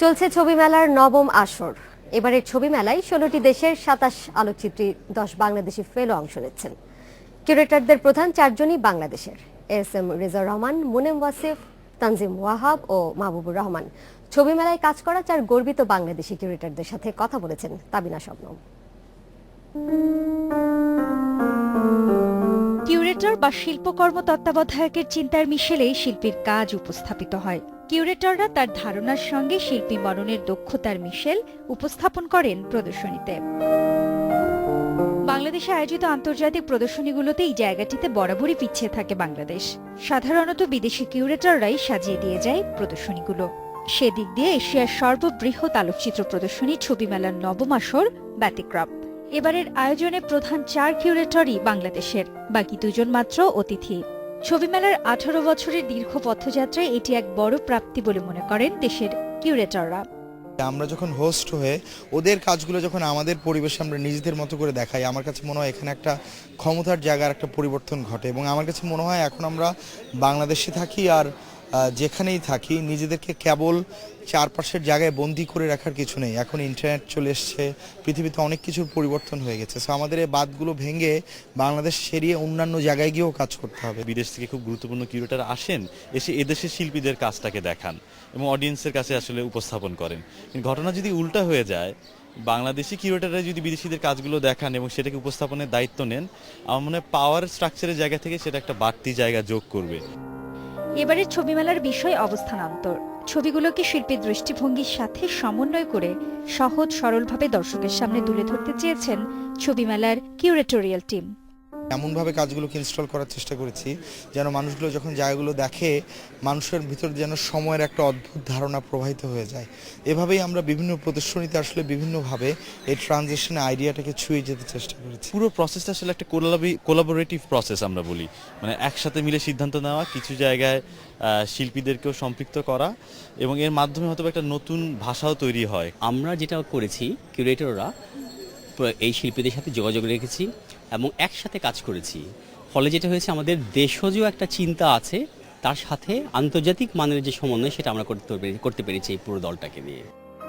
চলছে ছবি মেলার নবম আসর। এবারের ছবি মেলায় ষোলোটি দেশের সাতাশ আলোকচিত্রী, দশ বাংলাদেশি ফেলো অংশ নিচ্ছেন। কিউরেটরদের প্রধান চারজনই বাংলাদেশের। এস এম রেজা রহমান, মুনেম ওয়াসিফ, তানজিম ওয়াহাব ও মাহবুবুর রহমান। ছবি মেলায় কাজ করা চার গর্বিত বাংলাদেশি কিউরেটরদের সাথে কথা বলেছেন তাবিনা শবনম। বা শিল্পকর্ম তত্ত্বাবধায়কের চিন্তার মিশেলেই শিল্পীর কাজ উপস্থাপিত হয়। কিউরেটররা তার ধারণার সঙ্গে শিল্পী মননের দক্ষতার মিশেল উপস্থাপন করেন প্রদর্শনীতে। বাংলাদেশে আয়োজিত আন্তর্জাতিক প্রদর্শনীগুলোতে এই জায়গাটিতে বরাবরই পিছিয়ে থাকে বাংলাদেশ। সাধারণত বিদেশি কিউরেটররাই সাজিয়ে দিয়ে যায় প্রদর্শনীগুলো। সেদিক দিয়ে এশিয়ার সর্ববৃহৎ আলোকচিত্র প্রদর্শনী ছবি মেলার নবম আসর ব্যতিক্রম। এবারের আয়োজনে প্রধান চার কিউরেটরই বাংলাদেশের। বাকি দুজন মাত্র অতিথি। ছবি মেলার আঠারো বছরের দীর্ঘ পথযাত্রায় এটি এক বড় প্রাপ্তি বলে মনে করেন দেশের কিউরেটররা। আমরা যখন হোস্ট হয়ে ওদের কাজগুলো যখন আমাদের পরিবেশে আমরা নিজেদের মতো করে দেখাই, আমার কাছে মনে হয় এখানে একটা ক্ষমতার জায়গার একটা পরিবর্তন ঘটে এবং আমার কাছে মনে হয় এখন আমরা বাংলাদেশে থাকি আর যেখানেই থাকি, নিজেদেরকে কেবল চারপাশের জায়গায় বন্দি করে রাখার কিছু নেই। এখন ইন্টারনেট চলে এসছে, পৃথিবীতে অনেক কিছুর পরিবর্তন হয়ে গেছে। সো আমাদের এই বাদগুলো ভেঙে বাংলাদেশ সেরিয়ে অন্যান্য জায়গায় গিয়েও কাজ করতে হবে। বিদেশ থেকে খুব গুরুত্বপূর্ণ কিউরেটার আসেন, এসে এদেশের শিল্পীদের কাজটাকে দেখান এবং অডিয়েন্সের কাছে আসলে উপস্থাপন করেন। ঘটনা যদি উল্টা হয়ে যায়, বাংলাদেশি কিউরেটাররা যদি বিদেশিদের কাজগুলো দেখান এবং সেটাকে উপস্থাপনের দায়িত্ব নেন, আমার মনে হয় পাওয়ার স্ট্রাকচারের জায়গা থেকে সেটা একটা বাড়তি জায়গা যোগ করবে। এবারের ছবি মেলার বিষয় অবস্থানান্তর। ছবিগুলোকে শিল্পীর দৃষ্টিভঙ্গির সাথে সমন্বয় করে সহজ সরলভাবে দর্শকের সামনে তুলে ধরতে চেয়েছেন ছবি মেলার কিউরেটোরিয়াল টিম। এমনভাবে কাজগুলোকে ইনস্টল করার চেষ্টা করেছি যেন মানুষগুলো যখন জায়গাগুলো দেখে মানুষের ভিতর যেন সময়ের একটা অদ্ভুত ধারণা প্রবাহিত হয়ে যায়। এভাবেই আমরা বিভিন্ন প্রদর্শনীতে আসলে বিভিন্নভাবে এই ট্রানজেকশন আইডিয়াটাকে ছুঁয়ে যেতে চেষ্টা করেছি। পুরো প্রসেসটা আসলে একটা কোলাবোরেটিভ প্রসেস আমরা বলি। মানে একসাথে মিলে সিদ্ধান্ত নেওয়া কিছু জায়গায় শিল্পীদেরকেও সম্পৃক্ত করা এবং এর মাধ্যমে হয়তো একটা নতুন ভাষাও তৈরি হয়। আমরা যেটা করেছি কিউরেটররা এই শিল্পীদের সাথে যোগাযোগ রেখেছি। এবং একসাথে কাজ করেছি। ফলে যেটা হয়েছে, আমাদের দেশজ একটা চিন্তা আছে, তার সাথে আন্তর্জাতিক মানের যে সমন্বয়, সেটা আমরা করতে পেরেছি এই পুরো দলটাকে নিয়ে।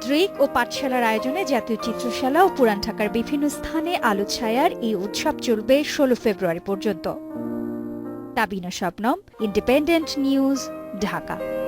দ্রিক ও পাঠশালার আয়োজনে জাতীয় চিত্রশালা ও পুরান ঢাকার বিভিন্ন স্থানে আলো ছায়ার এই উৎসব চলবে ষোলো ফেব্রুয়ারি পর্যন্ত। Tabina Shabnam Independent News Dhaka.